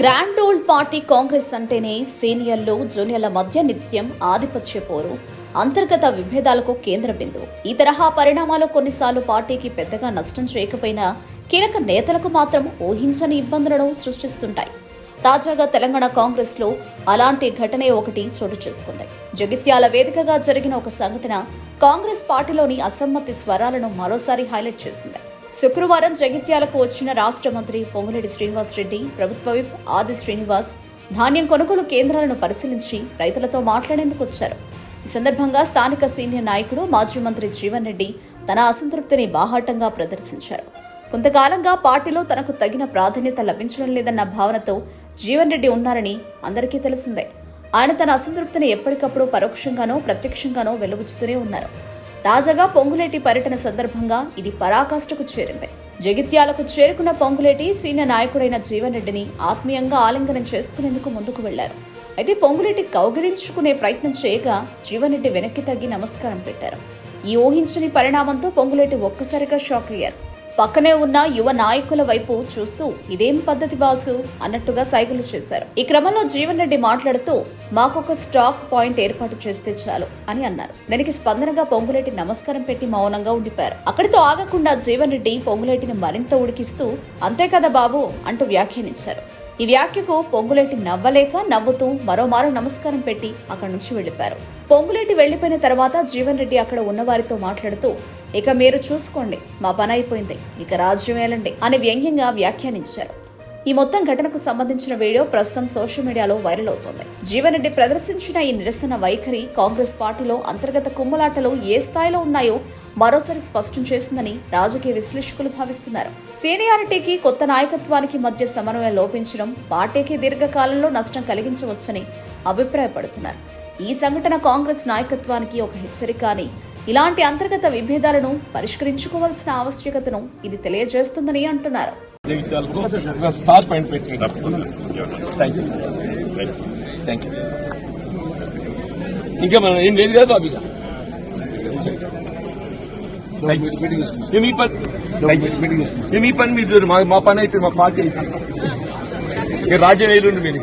Grand old party Congress అంటేనే సీనియర్లు జూనియర్ల మధ్య నిత్యం ఆధిపత్య పోరు. అంతర్గత విభేదాలకు కేంద్ర బిందువు ఈ తరహా పరిణామాలు కొన్నిసార్లు పార్టీకి పెద్దగా నష్టం చేయకపోయినా కీలక నేతలకు మాత్రం ఊహించని ఇబ్బందులను సృష్టిస్తుంటాయి. తాజాగా తెలంగాణ కాంగ్రెస్లో అలాంటి ఘటనే ఒకటి చోటు చేసుకుంది. జగిత్యాల వేదికగా జరిగిన ఒక సంఘటన కాంగ్రెస్ పార్టీలోని అసమ్మతి స్వరాలను మరోసారి హైలైట్ చేసింది. శుక్రవారం జగిత్యాలకు వచ్చిన రాష్ట్ర మంత్రి పొంగులేటి శ్రీనివాస్ రెడ్డి ప్రభుత్వ విప్ ఆది శ్రీనివాస్ ధాన్యం కొనుగోలు కేంద్రాలను పరిశీలించి రైతులతో మాట్లాడేందుకు వచ్చారు. ఈ సందర్భంగా స్థానిక సీనియర్ నాయకుడు మాజీ మంత్రి జీవన్ రెడ్డి తన అసంతృప్తిని బాహాటంగా ప్రదర్శించారు. కొంతకాలంగా పార్టీలో తనకు తగిన ప్రాధాన్యత లభించడం లేదన్న భావనతో జీవన్ రెడ్డి ఉన్నారని అందరికీ తెలిసిందే. ఆయన తన అసంతృప్తిని ఎప్పటికప్పుడు పరోక్షంగానో ప్రత్యక్షంగానో వెలువచ్చుతూనే ఉన్నారు. తాజాగా పొంగులేటి పర్యటన సందర్భంగా ఇది పరాకాష్ఠకు చేరింది. జగిత్యాలకు చేరుకున్న పొంగులేటి సీనియర్ నాయకుడైన జీవన్ రెడ్డిని ఆత్మీయంగా ఆలింగనం చేసుకునేందుకు ముందుకు వెళ్ళారు. అయితే పొంగులేటి కౌగిలించుకునే ప్రయత్నం చేయగా జీవన్ రెడ్డి వెనక్కి తగ్గి నమస్కారం పెట్టారు. ఈ ఊహించని పరిణామంతో పొంగులేటి ఒక్కసారిగా షాక్ అయ్యారు. పక్కనే ఉన్న యువ నాయకుల వైపు చూస్తూ ఇదేం పద్ధతి బాసు అన్నట్టుగా సైగలు చేశారు. ఈ క్రమంలో జీవన్ రెడ్డి మాట్లాడుతూ మాకొక స్టాక్ పాయింట్ ఏర్పాటు చేస్తే చాలు అని అన్నారు. దానికి స్పందనగా పొంగులేటి నమస్కారం పెట్టి మౌనంగా ఉండిపోయారు. అక్కడితో ఆగకుండా జీవన్ రెడ్డి పొంగులేటిని మరింత ఉడికిస్తూ అంతే కదా బాబు అంటూ వ్యాఖ్యానించారు. ఈ వ్యాఖ్యకు పొంగులేటి నవ్వలేక నవ్వుతూ మరోమారు నమస్కారం పెట్టి అక్కడి నుంచి వెళ్ళిపారు పొంగులేటి వెళ్ళిపోయిన తర్వాత జీవన్ రెడ్డి అక్కడ ఉన్నవారితో మాట్లాడుతూ ఇక మీరు చూసుకోండి మా పని అయిపోయింది ఇక రాజ్యం ఏలండి అని వ్యంగ్యంగా వ్యాఖ్యానించారు. ఈ మొత్తం ఘటనకు సంబంధించిన వీడియో ప్రస్తుతం సోషల్ మీడియాలో వైరల్ అవుతోంది. జీవన్రెడ్డి ప్రదర్శించిన ఈ నిరసన వైఖరి కాంగ్రెస్ పార్టీలో అంతర్గత కుమ్ములాటలు ఏ స్థాయిలో ఉన్నాయో మరోసారి స్పష్టం చేస్తుందని రాజకీయ విశ్లేషకులు భావిస్తున్నారు. సీనియారిటీకి కొత్త నాయకత్వానికి మధ్య సమన్వయం లోపించడం పార్టీకి దీర్ఘకాలంలో నష్టం కలిగించవచ్చని అభిప్రాయపడుతున్నారు. ఈ సంఘటన కాంగ్రెస్ నాయకత్వానికి ఒక హెచ్చరిక అని ఇలాంటి అంతర్గత విభేదాలను పరిష్కరించుకోవాల్సిన ఆవశ్యకతను ఇది తెలియజేస్తుందని అంటున్నారు. ఇంకా మనం ఏం లేదు కదా బాబు. మేము ఈ పని మీరు మా మా పని అయితే మా పార్టీ రాజ్యం వేలు మీరు